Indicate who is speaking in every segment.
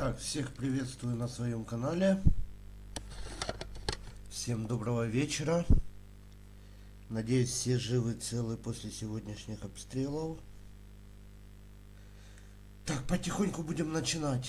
Speaker 1: Так, всех приветствую на своем канале. Всем доброго вечера. Надеюсь, все живы, целы после сегодняшних обстрелов. Так, потихоньку будем начинать.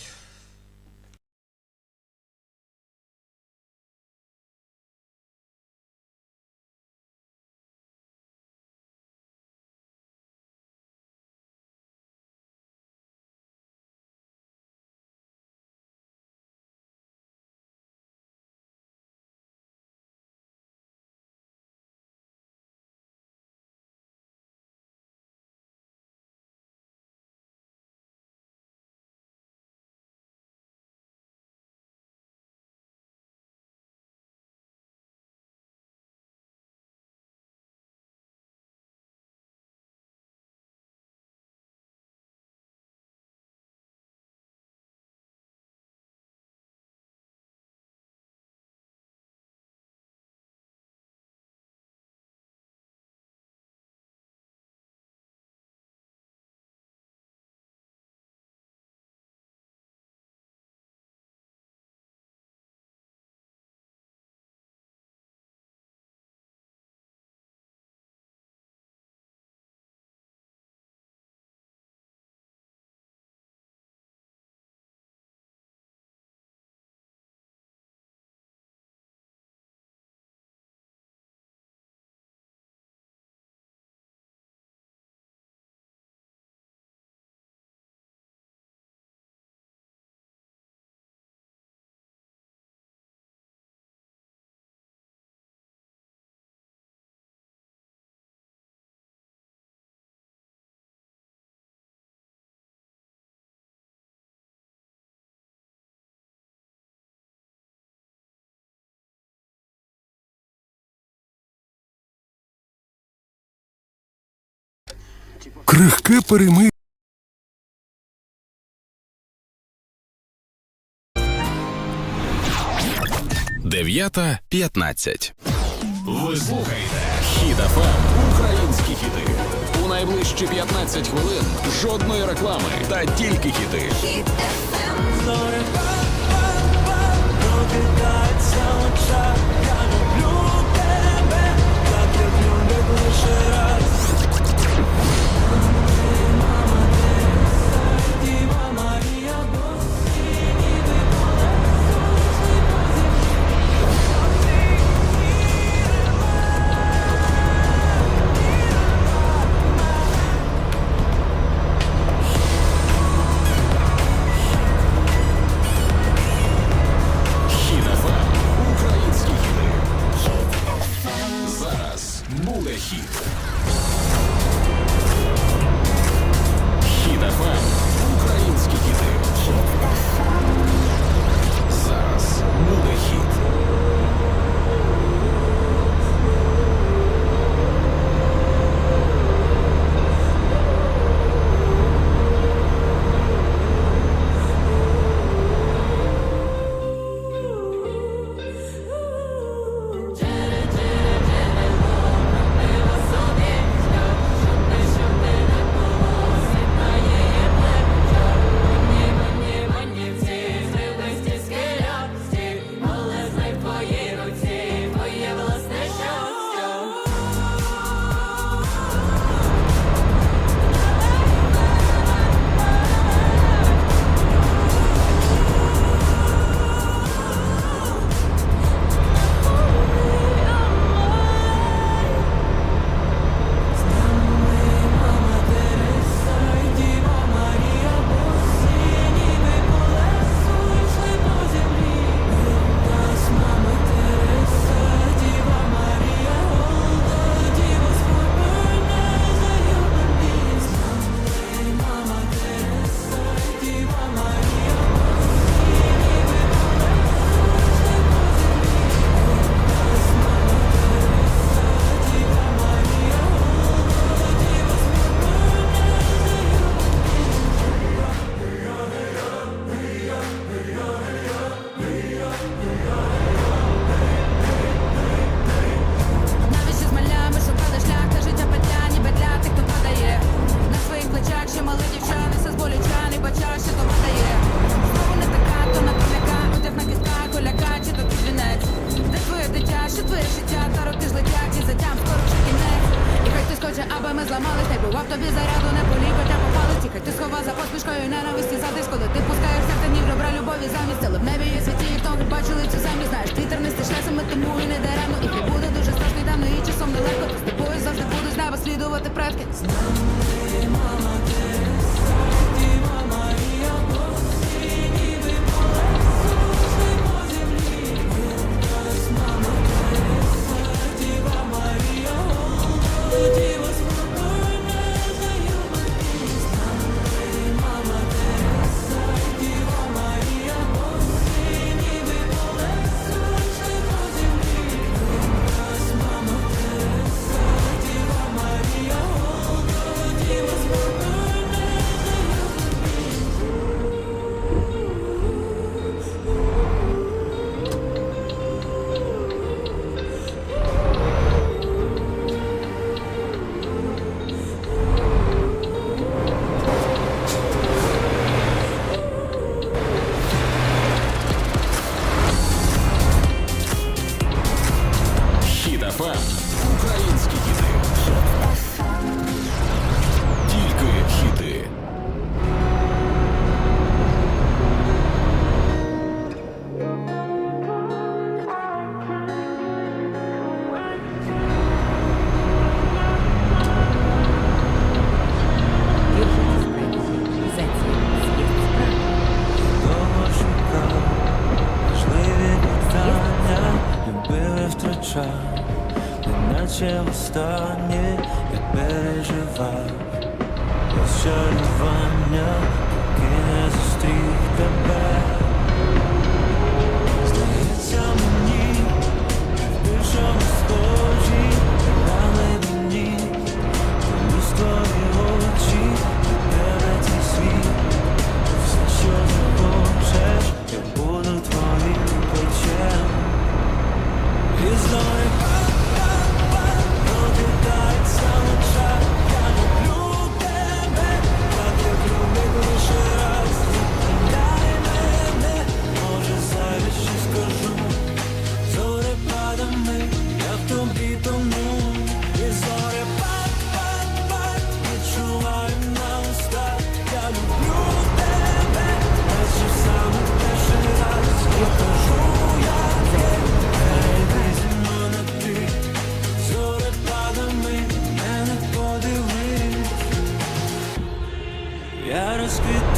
Speaker 2: Крихке перемир'я.
Speaker 3: Дев'ята п'ятнадцять. Ви слухаєте Хіт Українські хіти. У найближчі 15 хвилин жодної реклами та тільки хіти. Хіт Just good.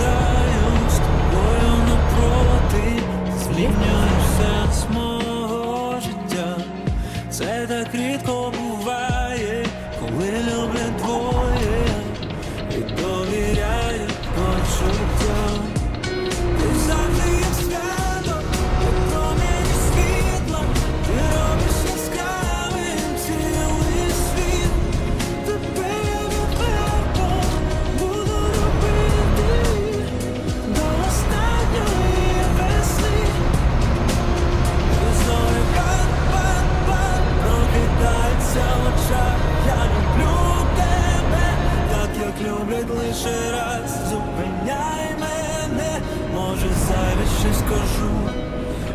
Speaker 3: Ще раз зупиняй мене, може зараз щось скажу.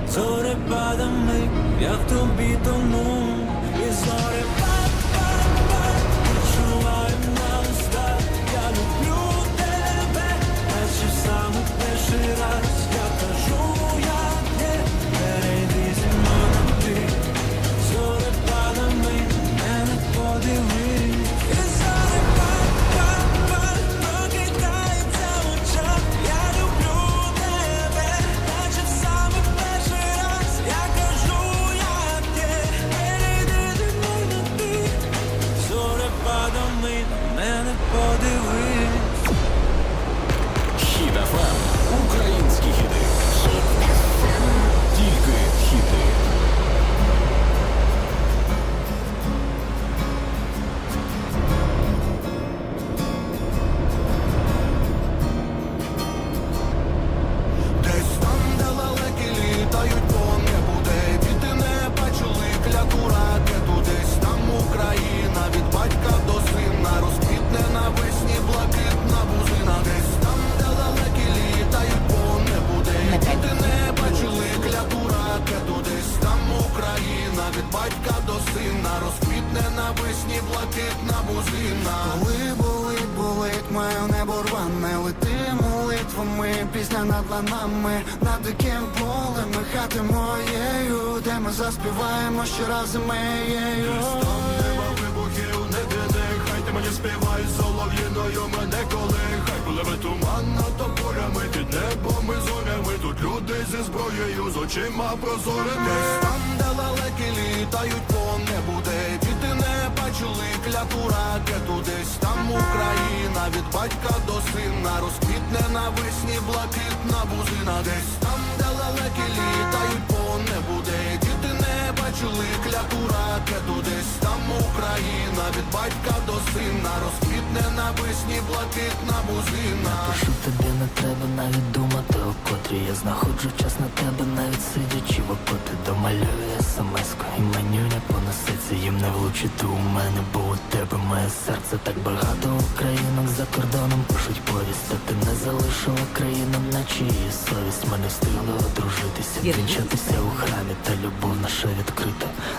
Speaker 3: Зорепадами я в тобі тому і зорепадами
Speaker 4: щораз. Там нема вибухів, не біди, хай ти мені співай солов'їною мене коли, хай пливе туман над тополями, під небом і зорями, тут люди зі зброєю, з очима прозорими. Там, де лелеки літають по небу, де діти не бачили кляту ракету, десь там Україна від батька до сина. Розквітне навесні блакитна бузина, десь там, де лелеки літають по небу, де бачили кляту ракету, десь там Україна. Від батька до сина. Розквітне навесні блакитна бузина.
Speaker 5: Пишу тобі не треба навіть думати о котрі Я знаходжу час на тебе, навіть сидячи в окоти Домалюю смс-ку. І менюня поноситься Їм не влучити у мене, бо у тебе моє серце так багато. Українок за кордоном пишуть повість Та ти не залишила країну, наче її совість. Ми не встигли одружитися, вінчатися у храмі Та любов наша відкрита,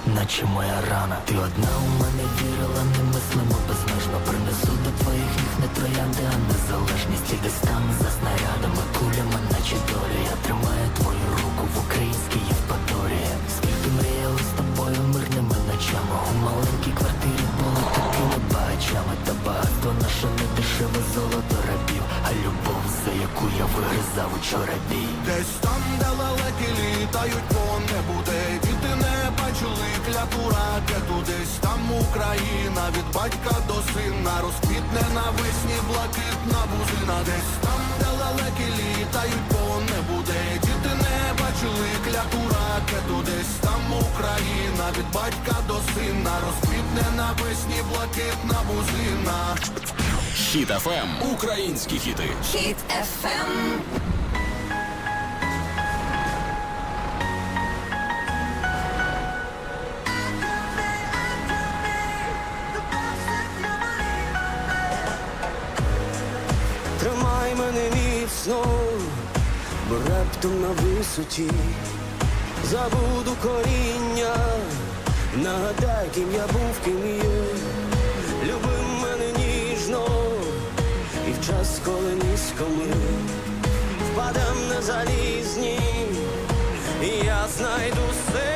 Speaker 5: наче моя рана. Ти одна у мене вірила, немислимо безмежно Принесу до твоїх ніг не троянди, а незалежність. І десь там за снарядами, кулями, наче долі Я тримаю твою руку в українській Євпаторії Скільки мріяли з тобою мирними ночами? У маленькій квартирі були такими багачами Та багатство наше не дешеве золото рабів А любов, за яку я вигризав учора бій
Speaker 4: Десь там, де лелеки літають по небу, де діти не бачили кляту ракету, десь там Україна від батька до сина розквітне навесні блакитна бузина, десь там, де лелеки літають по небу, де діти не бачили кляту ракету, десь там Україна від батька до сина розквітне навесні блакитна бузина.
Speaker 3: Хіт ФМ. Українські хіти.
Speaker 2: Хіт
Speaker 6: раптом на висоті забуду коріння, нагадай, ким я був, ким є, люби мене ніжно, і в час, коли низько ми впадем на залізні, і я знайду сили,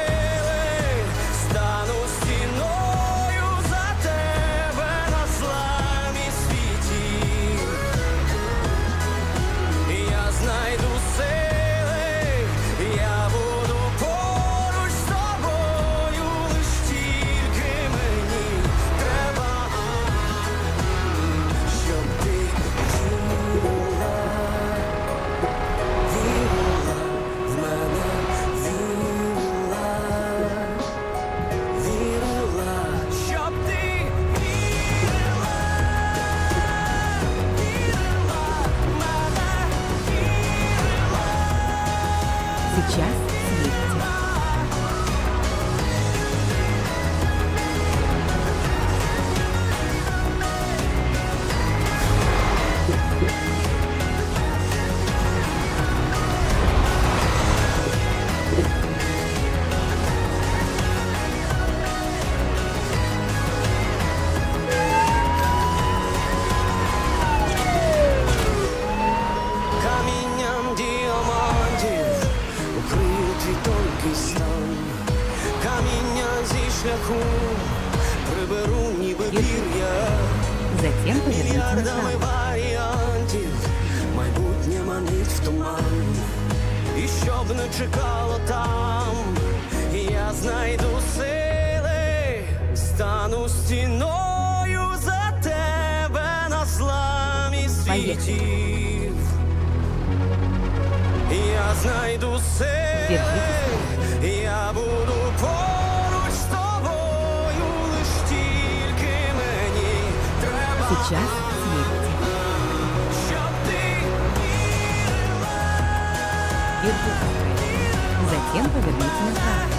Speaker 6: шляху приберу ніби пір'я,
Speaker 7: Затем
Speaker 6: мільярдами варіантів, майбутнє манить в туман, і щоб не чекало там, я знайду сили, стану стіною за тебе на зламі світів. Я знайду сили, треба,
Speaker 7: Сейчас светите.
Speaker 6: щоб ти вірила,
Speaker 7: Держитесь. Затем поверните назад.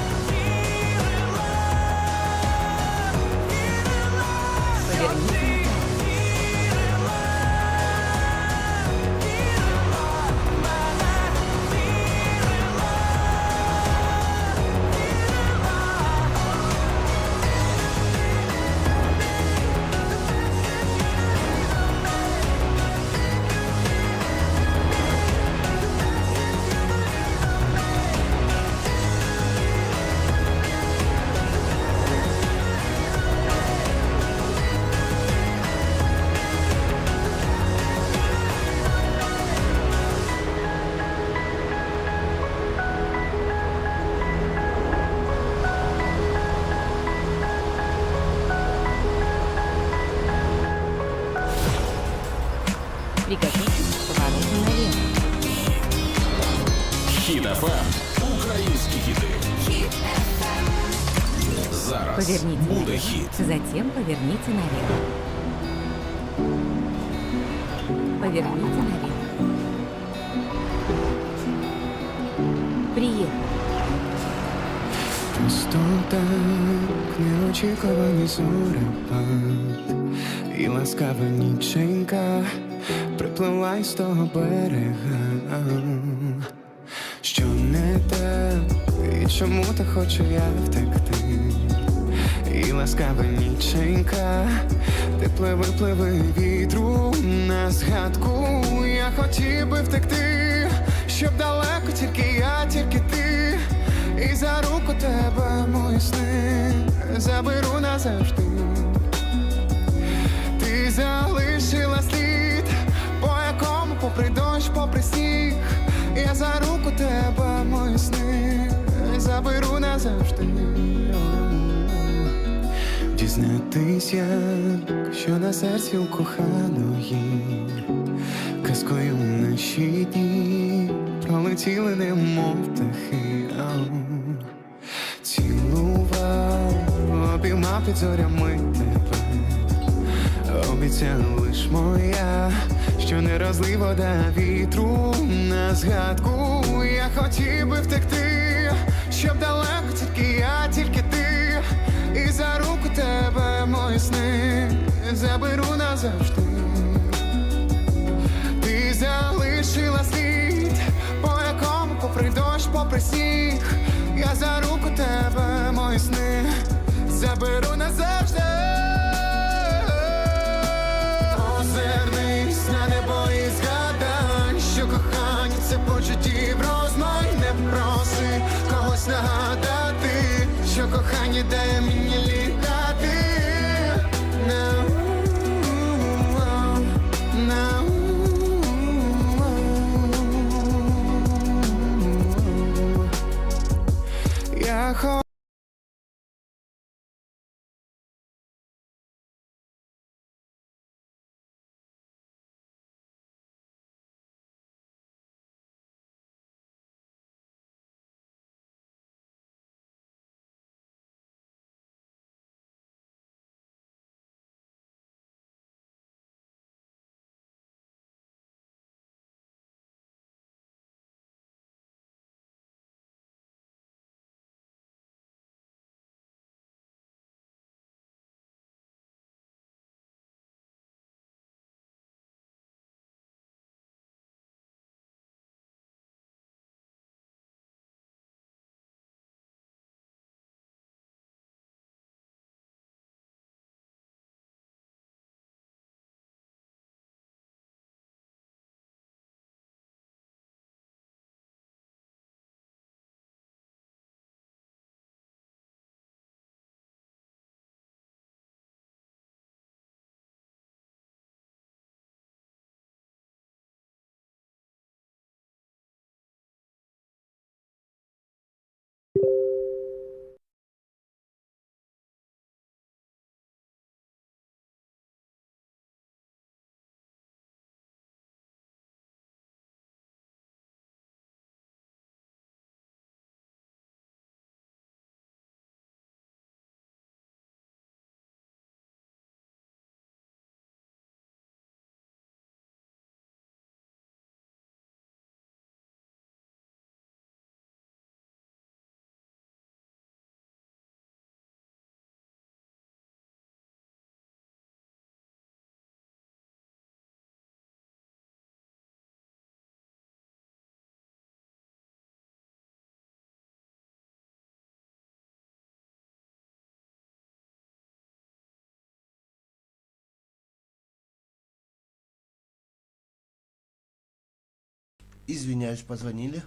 Speaker 3: Буде
Speaker 7: налево. Затем поверните налево. Поверните налево. Приехали.
Speaker 8: Просто так неочікуваний зорепад І ласкава ніченька припливла із того берега Що не так, і чому так хочу я втекти ласкава ніченька, ти пливи, пливи вітру на згадку. Я хотів би втекти, щоб далеко тільки я, тільки ти. І за руку тебе мої сни заберу назавжди. Ти залишила слід, по якому попри дощ, попри сніг. Я за руку тебе мої сни заберу назавжди Дізнатись, як що на серці у коханої Казкою наші дні пролетіли, немов птахи. Цілував, обіймав під зорями тебе. Обіцяла лиш моя, що не розлий вода вітру. На згадку Я хотів би втекти, щоб далеко тільки я, тільки ти. І за руку тебе мої сни заберу назавжди. Ти залишила слід, по якому попри дощ, попри сніг Я за руку тебе, мої сни заберу назавжди. Озирнись на небо і згадай, що кохання це почуттів розмай Не проси когось нагадати, що кохання дає мені
Speaker 9: Извиняюсь, позвонили.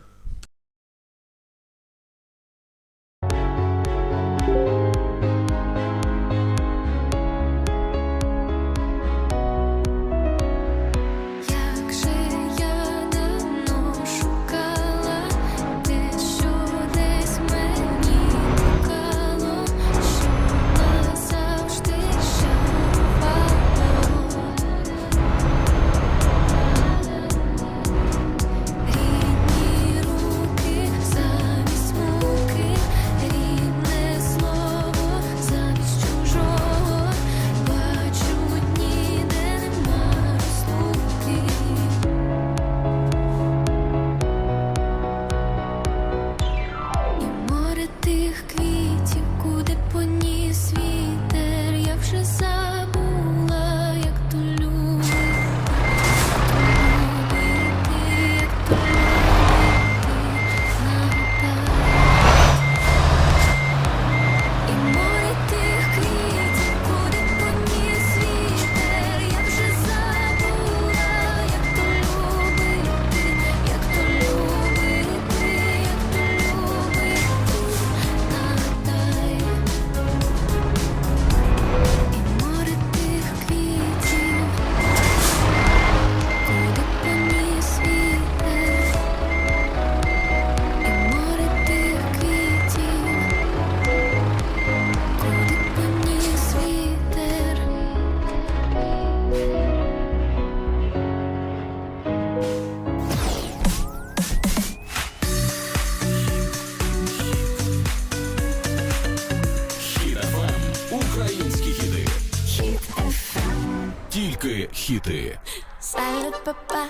Speaker 3: хіти.
Speaker 10: Салют-папа,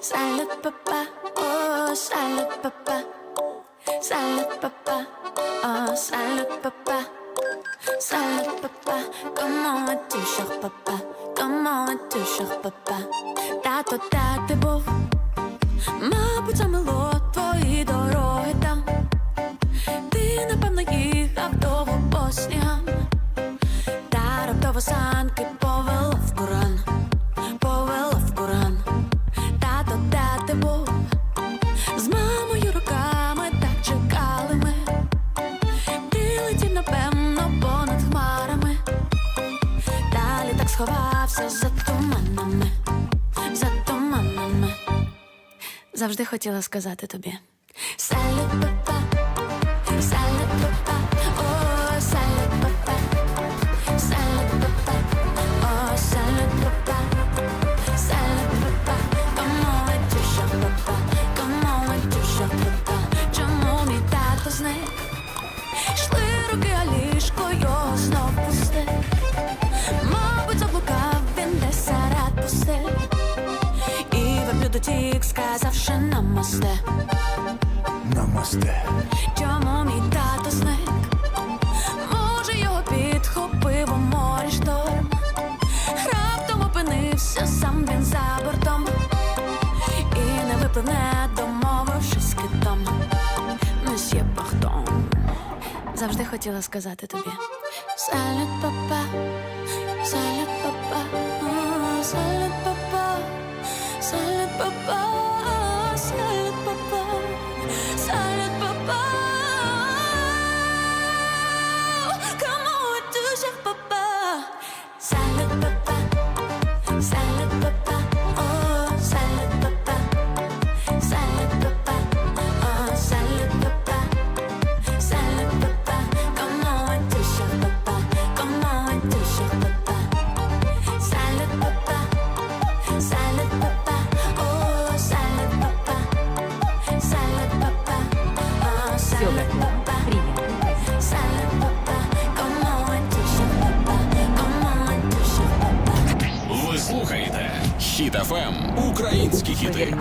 Speaker 10: салют-папа, о, салют-папа, салют-папа, о, салют-папа, салют-папа, comment vas-tu, cher papa, comment vas-tu, cher papa, тато, де ти був, мабуть, замело твої дороги там, ти, напевно, їхав довго по снігам. завжди хотіла сказати тобі. лише намасте.
Speaker 8: Намасте.
Speaker 10: Чому мій тато зник? Може, його підхопив у морі шторм? Раптом опинився, сам він за бортом І не випливне, домовившись з китом Месьє Бахтом Завжди хотіла сказати тобі. Салют, папа, салют, папа, салют, папа, салют, папа.
Speaker 3: tell «Хіт-ФМ» Українські хіти.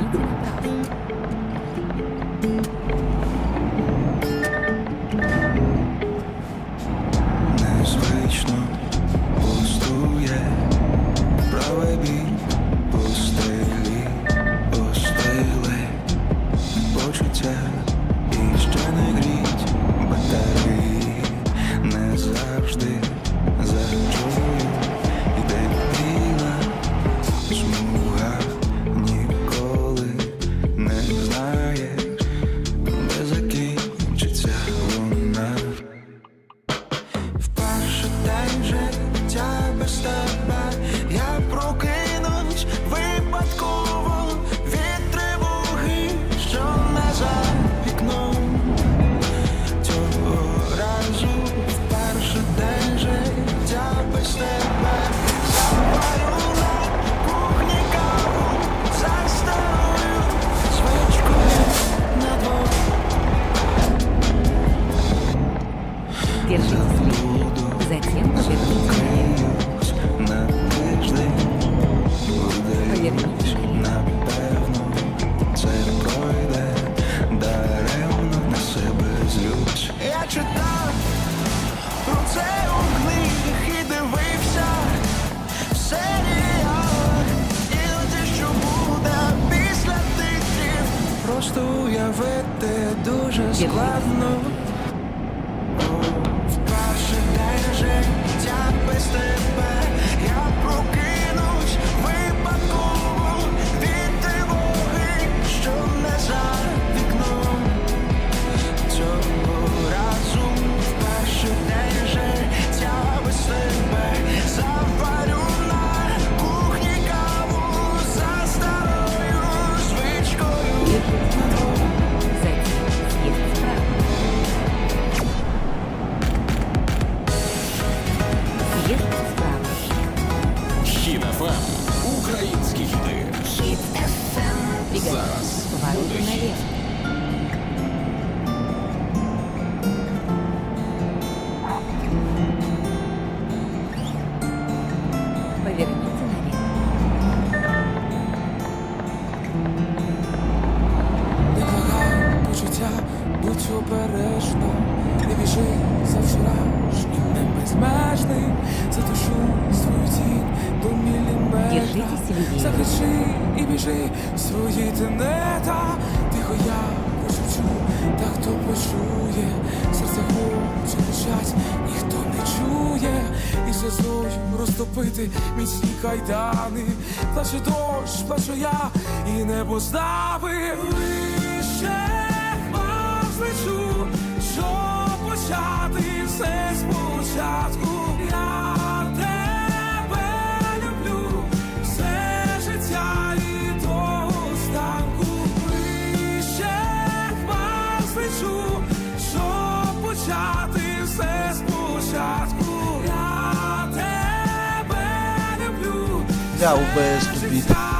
Speaker 7: Держитесь лівіше.
Speaker 11: Закричи і біжи. В свої тенета. Тихо я пошепчу, та хто почує? Серце хоче кричать, ніхто не чує. І сльозою розтопити міцні кайдани. Плаче дощ, плачу я, і небо ставив Вище хмар злечу, щоб почати все спочатку Я Я тебе